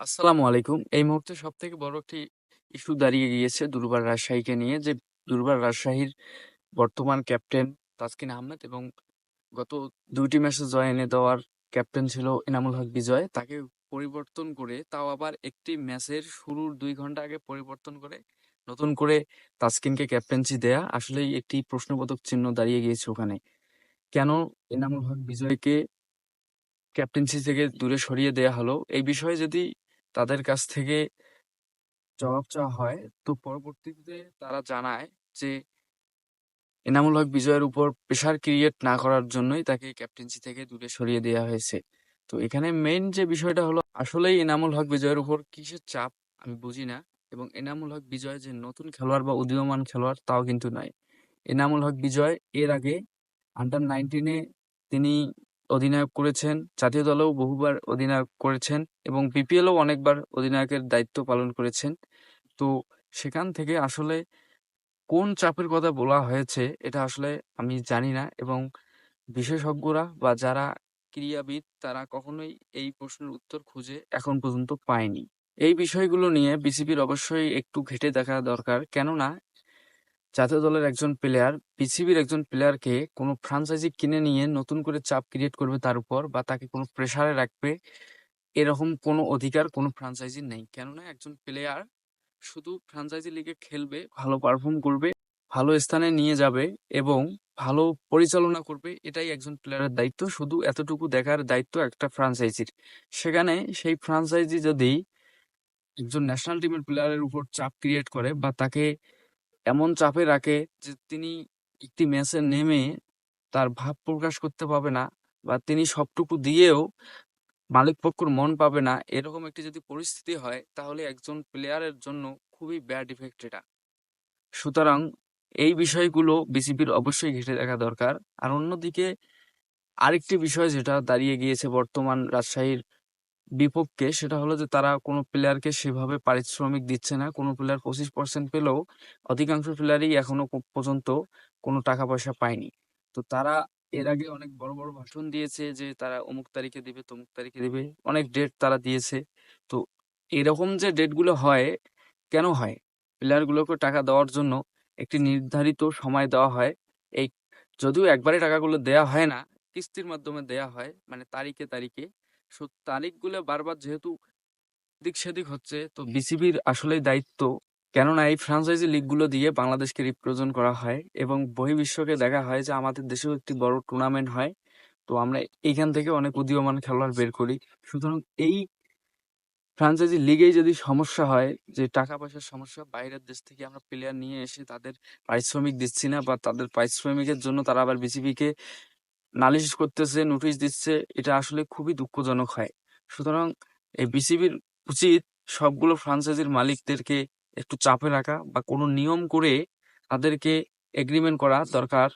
আসসালামু আলাইকুম। এই মুহূর্তে সবথেকে বড় একটি ইস্যু দাঁড়িয়ে গিয়েছে দুর্বার রাজশাহীকে নিয়ে, যে দুর্বার রাজশাহীর বর্তমান ক্যাপ্টেন তাসকিন আহমেদ এবং গত দুইটি ম্যাচে জয় এনে দেওয়ার ক্যাপ্টেন ছিল এনামুল হক বিজয়। তাকে পরিবর্তন করে তাও আবার একটি ম্যাচের শুরুর দুই ঘণ্টা আগে পরিবর্তন করে নতুন করে তাসকিনকে ক্যাপ্টেন্সি দেয়া আসলেই একটি প্রশ্নবোধক চিহ্ন দাঁড়িয়ে গিয়েছে ওখানে। কেন এনামুল হক বিজয়কে ক্যাপ্টেন্সি থেকে দূরে সরিয়ে দেয়া হলো? এই বিষয়ে যদি তাদের কাছ থেকে জবাব চাওয়া হয়। তো পরবর্তীতে তারা জানায় যে, এনামুল হক বিজয়ের উপর প্রেশার ক্রিয়েট না করার জন্যই তাকে ক্যাপ্টেন্সি থেকে দূরে সরিয়ে দেওয়া হয়েছে। তো এখানে মেইন যে বিষয়টা হলো, আসলেই এনামুল হক বিজয়ের উপর কিসের চাপ আমি বুঝি না এবং এনামুল হক বিজয় যে নতুন খেলোয়াড় বা উদীয়মান খেলোয়াড় তাও কিন্তু নয়। এনামুল হক বিজয় এর আগে আন্ডার নাইনটিনে তিনি অধিনায়ক করেছেন, জাতীয় দলেও বহুবার অধিনায়ক করেছেন এবং বিপিএলও অনেকবার অধিনায়কের দায়িত্ব পালন করেছেন। তো সেখান থেকে আসলে কোন চাপের কথা বলা হয়েছে এটা আসলে আমি জানি না এবং বিশেষজ্ঞরা বা যারা ক্রীড়াবিদ তারা কখনোই এই প্রশ্নের উত্তর খুঁজে এখন পর্যন্ত পায়নি। এই বিষয়গুলো নিয়ে বিসিবির অবশ্যই একটু ঘেটে দেখা দরকার। কেননা জাতীয় দলের একজন প্লেয়ার বিসিবির একজন প্লেয়ারকে কোনো ফ্রাঞ্চাইজি কিনে নিয়ে নতুন করে চাপ ক্রিয়েট করবে তার উপর বা তাকে কোনো প্রেসারে রাখবে, এরকম কোনো অধিকার কোনো ফ্রাঞ্চাইজির নেই। কেননা একজন প্লেয়ার শুধু ফ্রাঞ্চাইজি লিগে খেলবে, ভালো পারফর্ম করবে, ভালো স্থানে নিয়ে যাবে এবং ভালো পরিচালনা করবে, এটাই একজন প্লেয়ারের দায়িত্ব। শুধু এতটুকু দেখার দায়িত্ব একটা ফ্রাঞ্চাইজির সেখানে সেই ফ্রাঞ্চাইজি যদি একজন ন্যাশনাল টিমের প্লেয়ারের উপর চাপ ক্রিয়েট করে বা তাকে এমন চাপে রাখে যে তিনি একটি ম্যাচে নেমে তার ভাব প্রকাশ করতে পারবে না বা তিনি সবটুকু দিয়েও মালিক পক্ষর মন পাবে না। এরকম একটি যদি পরিস্থিতি হয়, তাহলে একজন প্লেয়ারের জন্য খুবই ব্যাড ইফেক্ট এটা। সুতরাং এই বিষয়গুলো বিসিবির অবশ্যই ঘেঁটে দেখা দরকার। আর অন্যদিকে আরেকটি বিষয় যেটা দাঁড়িয়ে গিয়েছে বর্তমান রাজশাহীর বিপক্ষে সেটা হলো যে তারা কোনো প্লেয়ারকে সেভাবে পারিশ্রমিক দিচ্ছে না। কোনো প্লেয়ার পঁচিশ পার্সেন্ট পেলেও অধিকাংশ প্লেয়ারই এখনও পর্যন্ত কোনো টাকা পয়সা পায়নি। তো তারা এর আগে অনেক বড় বড় ভাষণ দিয়েছে যে তারা অমুক তারিখে দিবে, তমুক তারিখে দিবে। অনেক ডেট তারা দিয়েছে। তো এরকম যে ডেটগুলো হয়, কেন হয়? প্লেয়ারগুলোকে টাকা দেওয়ার জন্য একটি নির্ধারিত সময় দেওয়া হয়। এই যদিও একবারে টাকাগুলো দেয়া হয় না, কিস্তির মাধ্যমে দেয়া হয় মানে তারিখে তারিখে। তারিখগুলো বারবার যেহেতু দিক সেদিক হচ্ছে, তো বিসিবির আসলেই দায়িত্ব। কেননা এই ফ্রাঞ্চাইজি লিগগুলো দিয়ে বাংলাদেশকে রিপ্রেজেন্ট করা হয় এবং বহির্বিশ্বকে দেখা হয় যে আমাদের দেশেও একটি বড় টুর্নামেন্ট হয়। তো আমরা এইখান থেকে অনেক উদীয়মান খেলোয়াড় বের করি। সুতরাং এই ফ্রাঞ্চাইজি লিগেই যদি সমস্যা হয়, যে টাকা পয়সার সমস্যা, বাইরের দেশ থেকে আমরা প্লেয়ার নিয়ে এসে তাদের পারিশ্রমিক দিচ্ছি না বা তাদের পারিশ্রমিকের জন্য তারা আবার বিসিবিকে নালিশ করতেছে নোটিশ দিচ্ছে, এটা আসলে খুবই দুঃখজনক হয়। সুতরাং এই বিসিবির উচিত সবগুলো ফ্রাঞ্চাইজির মালিকদেরকে একটু চাপে রাখা বা কোনো নিয়ম করে তাদেরকে এগ্রিমেন্ট করা দরকার,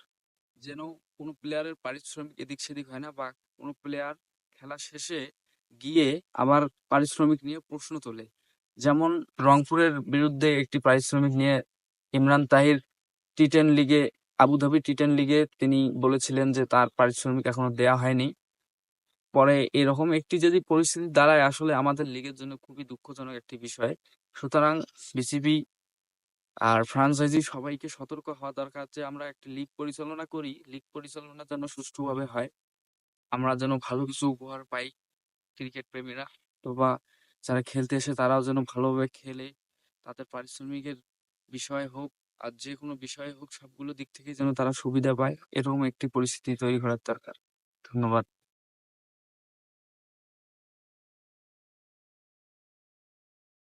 যেন কোনো প্লেয়ারের পারিশ্রমিক এদিক সেদিক হয় না বা কোনো প্লেয়ার খেলা শেষে গিয়ে আবার পারিশ্রমিক নিয়ে প্রশ্ন তোলে। যেমন রংপুরের বিরুদ্ধে একটি পারিশ্রমিক নিয়ে ইমরান তাহির টি টেন লিগে আবুধাবি টি টেন লিগে তিনি বলেছিলেন যে তার পারিশ্রমিক এখনও দেয়া হয়নি। পরে এরকম একটি যদি পরিস্থিতি দাঁড়ায়, আসলে আমাদের লিগের জন্য খুবই দুঃখজনক একটি বিষয়। সুতরাং বিসিবি আর ফ্রাঞ্চাইজি সবাইকে সতর্ক হওয়া দরকার যে আমরা একটা লিগ পরিচালনা করি। লিগ পরিচালনা যেন সুষ্ঠুভাবে হয়। আমরা যেন ভালো কিছু উপহার পাই ক্রিকেট প্রেমীরা। তো বা যারা খেলতে এসে তারাও যেন ভালোভাবে খেলে। তাদের পারিশ্রমিকের বিষয় হোক আর যে কোনো বিষয় হোক সবগুলো দিক থেকে যেন তারা সুবিধা পায়। এরকম একটি পরিস্থিতি তৈরি করার দরকার। ধন্যবাদ।